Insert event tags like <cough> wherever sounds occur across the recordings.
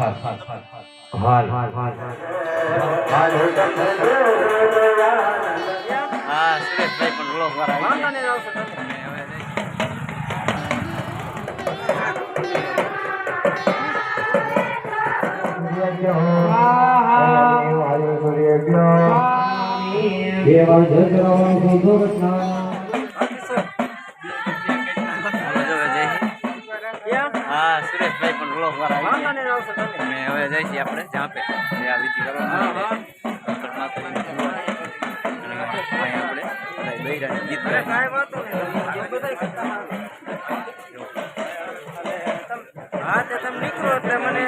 હાલ હા સુરેશભાઈ પણ વ્લોગ વાળા આવી ગયા. અને હવે કરવાની છે. અંકર માતાજીની પૂજા. અને અહીં આપણે બધા બૈરાને ગીત ગાઈએ. હા તે તમે નીકળો એટલે મને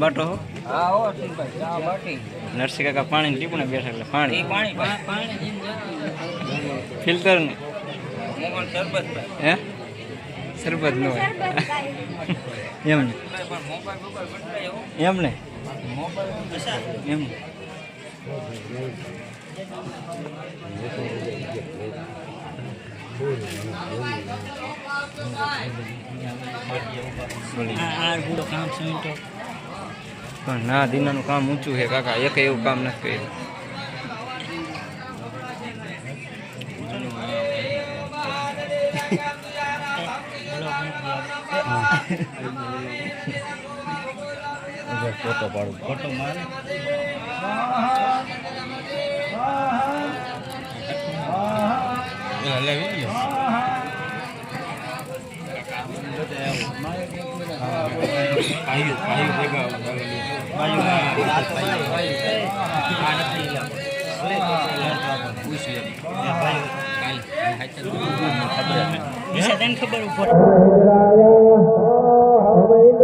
બાટો હો નરસિંહ કાકા પાણી ટીપુને બેઠા એટલે પાણી પાણી પાણી ફિલ્ટર ને હે સરબત નો હોય એમ ને પણ મોબાઈલ મોબાઈલ બદલાય એમ મોબાઈલ એમ ને બોલી. પણ ના, દીનાનું કામ ઊંચું છે કાકા એક એવું કામ નથી કર્યું. ફોટો પાડું ફોટો મારે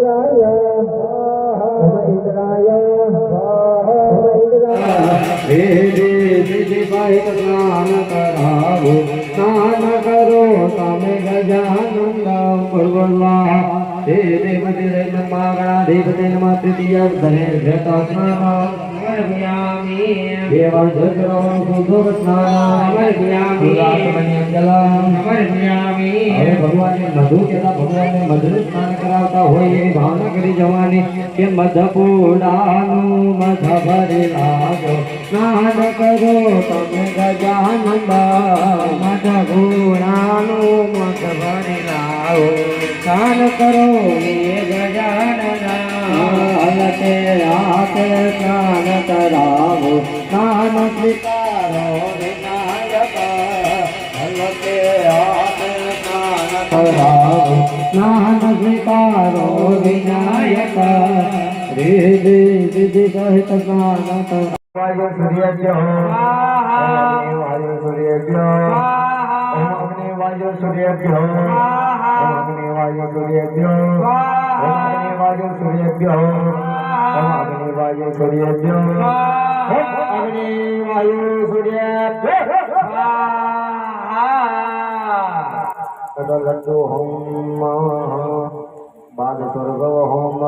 સ્નાન દેવ તૃતીય ધરે જતા સ્નાન દેવા જગરો સુધુર સ્નાન હવે ભગવાનને મધુ કેતા ભગવાનને મધુર સ્નાન કરાવતા હોય એવી ભાવના કરી જવાની કે મધપુડાનું મધ ભરી કરો તમે ગજાનંદ મધપુડાનું મધ ભરે લાવો કરો, એ ગજાનંદ હલતે હાથે સ્નાન કરાવો સ્નાન સ્વીકારો વિનાયક હલતે હાથે સ્નાન કરાવો સ્નાન સ્વીકારો વિનાયક રીતિ વિધિ સહિત સ્નાન કરાવો વાયુ સૂર્યભ્ય વાયુ ઓમ અગ્નિ વાયુ ઓમ અગ્નિ વાયુ સૂર્યભ્ય વાયુ સૂર્યભ્ય ઓમ અગ્નિ વાયુ સૂર્યભ્ય ઓમ અગ્નિ વાયુ होम સ્વર્ગ હોમ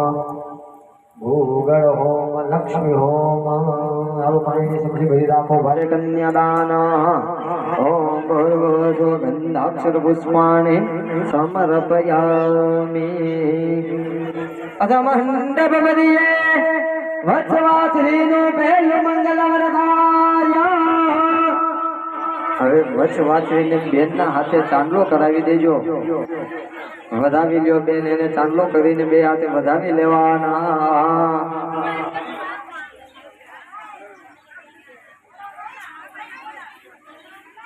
ભૂગળ હોમ લક્ષ્મી હોમ આવું પાણીની સમજી ભરી રાખો ભારે કન્યાદાન ઓમ ભર્ગો ગંધાક્ષર પુષ્પાણી સમર્પયામી અધ મંડપ બદીએ વત્સવાસરીનું પહેલું મંગલ વરદાર્યા હવે વચવાસરીને બેનના હાથે ચાંદલો કરાવી દેજો. વધાવી લ્યો બેન, એને ચાંદલો કરીને બે હાથે વધાવી લેવાના.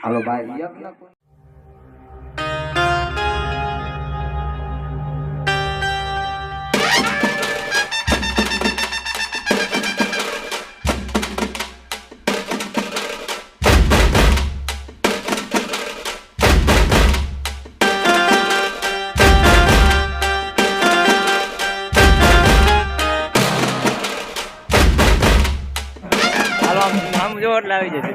હાલો ભાઈ આમ આમ જો એટલે આવી જજો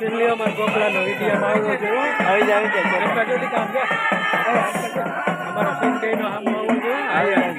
ગોખલાનો માં ગોપલા નો વિડીયોમાં આવવો જોઈએ. આવી જાય આવી જાય આટલા જોતી કામ છે અમારો સીન નો આમ આવવો જોઈએ આવી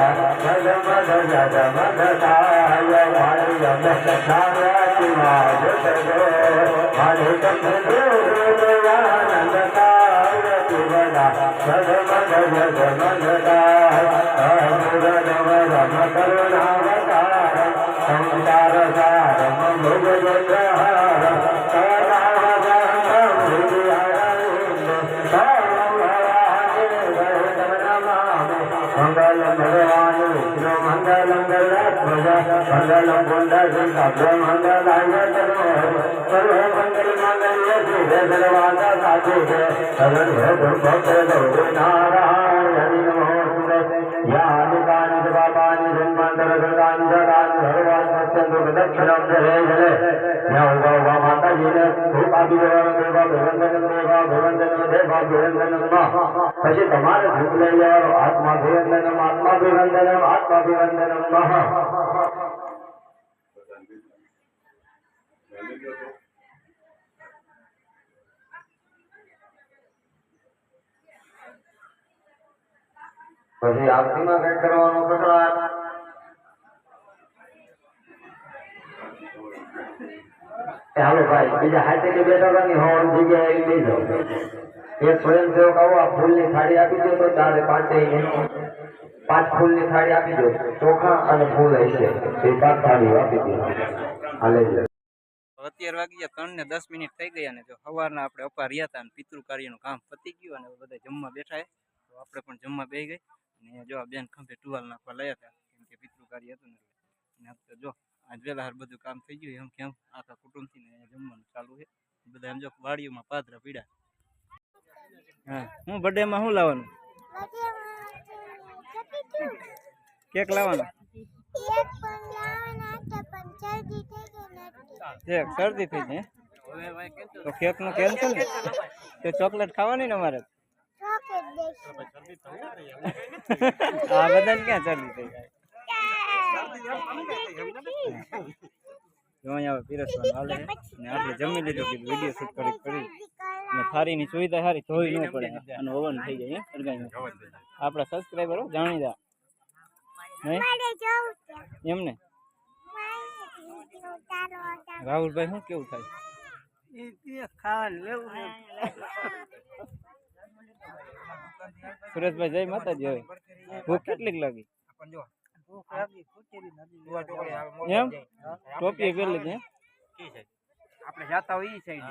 మద మద గద మద సాయ వాయ మద సారతి మాధుతగో మధుతం దేవానంద సారతి వద మద మద గద మద દેવા ભગવંતન પછી તમારે લેવાનો આત્માભિવંદનમ આત્માભિવંદનમ આત્માભિવંદનમ. પછી આવતીમાં કઈ કરવાનું એ હાલો ભાઈ, બીજા હાથે કે બેઠા હતા ને હોવાની ફૂલની થાળી આપી દો તો ચારે પાંચે પાંચ ફૂલની થાળી આપી દો, ચોખા અને ફૂલ હશે. એ પાંચ અત્યાર વાગી ગયા ત્રણ ને દસ મિનિટ થઈ ગયા ને, જો સવારના આપણે અપા રહ્યા હતા અને પિતૃ કાર્યનું કામ પતી ગયું અને બધા જમવા બેઠા તો આપણે પણ જમવા બેસી ગઈ. અને જો બેન ખંભે ટુવાલ નાખવા લયા હતા, કેમ કે પિતૃ કાર્ય હતું ને તો જો, આજ વહેલા હાર બધું કામ થઈ ગયું, એમ કેમ આખા કુટુંબથી ને જમવાનું ચાલુ છે. બધા એમ જો વાડીઓમાં પાદરા પીડા. હા, હું બર્થડેમાં શું લાવવાનું? કેક લાવવાનો? કેક શરદી થઈ જાય તો કેકનું કેન્સલ ને? તો ચોકલેટ ખાવાની ને અમારે? આ બધાને ક્યાં શરદી થઈ જાય? જો અહીંયા પીરસવાનું હાલે. ને આપણે જમી લીધું કીધું વીડિયો શૂટ કરી કરી. ને થારીની સુવિધા સારી ધોઈ ન પડે. અને ઓવન થઈ જાય આપણા સબસ્ક્રાઈબરો જાણીતા નહીં એમને રાહુલભાઈ શું કેવું થાય? ખાવાનું લેવું સુરેશભાઈ જય માતાજી હવે. ભૂખ કેટલીક લાગી? એમ? ટોપી પહેરી લીધી આપણે જાતા હોય એ. સાઈડ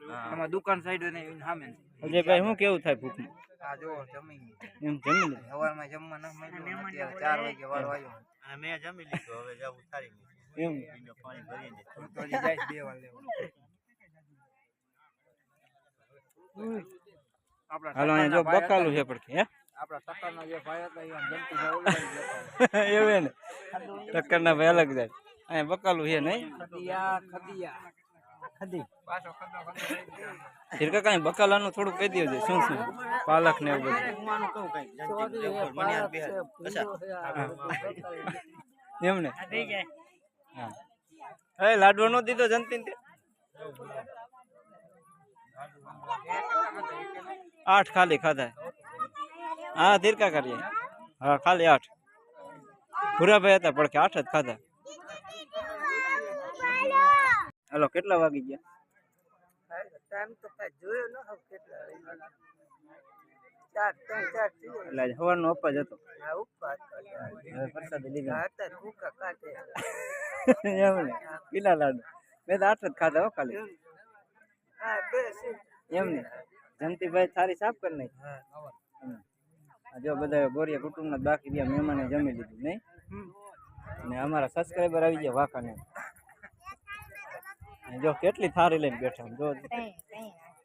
તમારા દુકાન સાઈડ ને સામે. અજયભાઈ શું કેવું થાય ભૂખમાં આ જો જમી એમ જમી લીધું? સવારમાં જમવા ન મળ્યું ચાર વાગે વાળો આવ્યો. મેં જમી લીધું હવે જવું થારી એમ? પાણી ભરીને તો હજી બે વાર લેવા. આપણા હાલો અહીંયા જો બકાલું છે પડખે હે? આપણા ટક્કરના જે ભાઈ હતા એ આમ જમતી જાય ઓલા જ લેતા એવું હે ને ટક્કરના ભાઈ અલગ જાય. અહીંયા બકાલું છે નહીં? ખદિયા ખદિયા. ખદી. હીરકા કાંઈ બકાલાનું થોડું કહી દેજો શું શું? પાલક ને એવું બધું. ચોરી હે પાલક છે ભીંડો છે આ બધું એમને હા એ લાડવો નો દીધો જંતીન તે આઠ ખાલી ખાધા હા ધીરકા કરીએ હા ખાલી આઠ ભૂરાભાઈ હતા પણ કે આઠ જ ખાધા હાલો કેટલા વાગી ગયા ટાઈમ તો કાંઈ જોયો ન હવે કેટલા વાગ્યા. ચાર ત્રણ ચાર થયો એટલે આજે સવારનો અપાજ હતો આ ઉપર હવે પ્રસાદી લીધા હતા ભૂકા કાઢે એમને પીલા લાડુ મેં તો આઠ જ ખાધા હો ખાલી હા બે છે એમને જંતીભાઈ થારી સાફ કરી નાખી. આ જો બધા ગોરિયા કુટુંબના બાકી રહ્યા મહેમાને જમી લીધું નહીં? અને અમારા સબસ્ક્રાઈબર આવી ગયા વાકાને જો કેટલી થારી લઈને બેઠા જો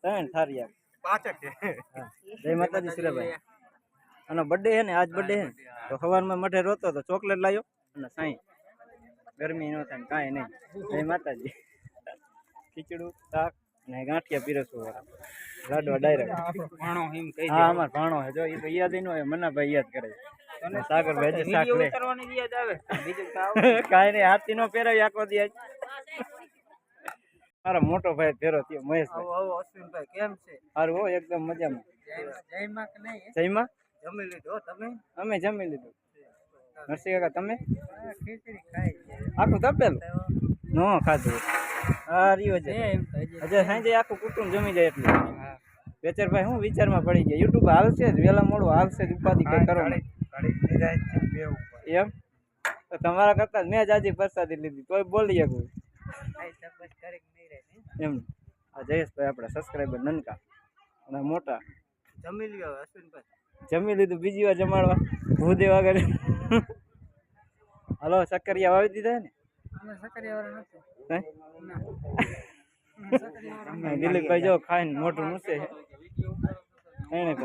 ત્રણ થારી. જય માતાજી સુરેભાઈ અને બર્થડે છે ને આજ બર્થડે છે ને? તો સવારમાં મઠે રોતો તો ચોકલેટ લાવ્યો અને સાંઈ. ગરમી ન થાય કાંઈ નહીં. જય માતાજી. ખીચડું શાક. ને ગાંઠિયા પીરસવું વાળા. લાડવા ડાયરેક્ટ હા અમાર ભાણો છે. જો એ તો યાદ ન હોય મનાભાઈ યાદ કરે અને સાગરભાઈ હજી શાક લે. યાદ આવે. બીજું <laughs> કાવ નહીં. હાથી નો પહેરાય આખો દી આજ. મારો મોટો ભાઈ ફેરો થયો મહેશ આવો અશ્વિનભાઈ કેમ છે? સારું હો એકદમ મજામાં. જયમાં કે નહીં જયમાં? જમી લીધો તમે? અમે જમી લીધું. નરસિંહ કાકા તમે? ખીચડી ખાઈ આખું તપેલું? નો ખાધું. આ રહ્યો છે. એમ હજે સાંજે આખું કુટુંબ જમી જાય એટલે. વેચરભાઈ હું વિચારમાં પડી ગયા. યુટ્યુબ હાલશે જ વહેલા મોડું હાલશે જ ઉપાધિ કઈ કરો. એમ? તો તમારા કરતા મેં જ આજે પ્રસાદી લીધી તોય બોલી શકું એમ. જયેશભાઈ આપણા સબસ્ક્રાઈબર નનકા. અને મોટા. જમી લ્યો અશ્વિનભાઈ. જમી લીધું બીજી વાર જમાડવા. ભૂદેવા હલો સક્કરિયા વાવી દીધા ને? <laughs> દિલીપભાઈ જો ખાઈને મોટું મૂસે એને